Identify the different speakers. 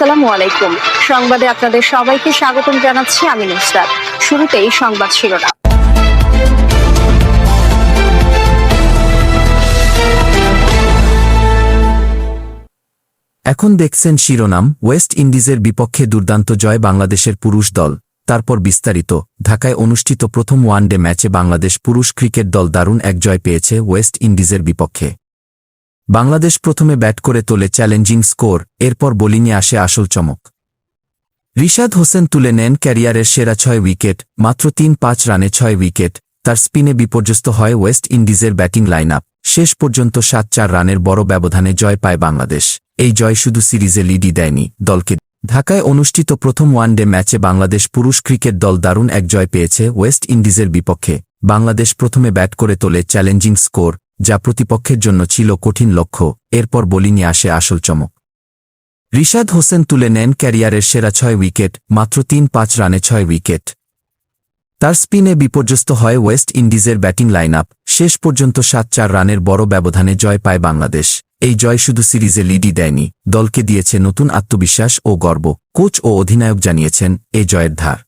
Speaker 1: আসসালামু আলাইকুম। সংবাদে আপনাদের সবাইকে স্বাগতম জানাচ্ছি আমি নুসরাত। শুরুতেই সংবাদ শিরোনাম।
Speaker 2: এখন দেখছেন শিরোনাম, ওয়েস্ট ইন্ডিজের বিপক্ষে দুর্দান্ত জয় বাংলাদেশের পুরুষ দল। তারপর বিস্তারিত, ঢাকায় অনুষ্ঠিত প্রথম ওয়ানডে ম্যাচে বাংলাদেশ পুরুষ ক্রিকেট দল দারুণ এক জয় পেয়েছে ওয়েস্ট ইন্ডিজের বিপক্ষে। বাংলাদেশ প্রথমে ব্যাট করে তোলে চ্যালেঞ্জিং স্কোর, এরপর বোলিংয়ে আসে আসল চমক। রিশাদ হোসেন তুলে নেন ক্যারিয়ারের সেরা ছয় উইকেট, মাত্র তিন পাঁচ রানে ছয় উইকেট, তার স্পিনে বিপর্যস্ত হয় ওয়েস্ট ইন্ডিজের ব্যাটিং লাইন আপ শেষ পর্যন্ত সাত চার রানের বড় ব্যবধানে জয় পায় বাংলাদেশ। এই জয় শুধু সিরিজে লিডই দেয়নি দলকে। ঢাকায় অনুষ্ঠিত প্রথম ওয়ানডে ম্যাচে বাংলাদেশ পুরুষ ক্রিকেট দল দারুণ এক জয় পেয়েছে ওয়েস্ট ইন্ডিজের বিপক্ষে। বাংলাদেশ প্রথমে ব্যাট করে তোলে চ্যালেঞ্জিং স্কোর যা প্রতিপক্ষের জন্য ছিল কঠিন লক্ষ্য, এরপর বোলিংয়ে আসে আসল চমক। রিশাদ হোসেন তুলে নেন ক্যারিয়ারের সেরা ছয় উইকেট, মাত্র তিন পাঁচ রানে ছয় উইকেট। তার স্পিনে বিপর্যস্ত হয় ওয়েস্ট ইন্ডিজের ব্যাটিং লাইন আপ শেষ পর্যন্ত সাত চার রানের বড় ব্যবধানে জয় পায় বাংলাদেশ। এই জয় শুধু সিরিজে লিডই দেয়নি, দলকে দিয়েছে নতুন আত্মবিশ্বাস ও গর্ব। কোচ ও অধিনায়ক জানিয়েছেন এই জয়ের ধার।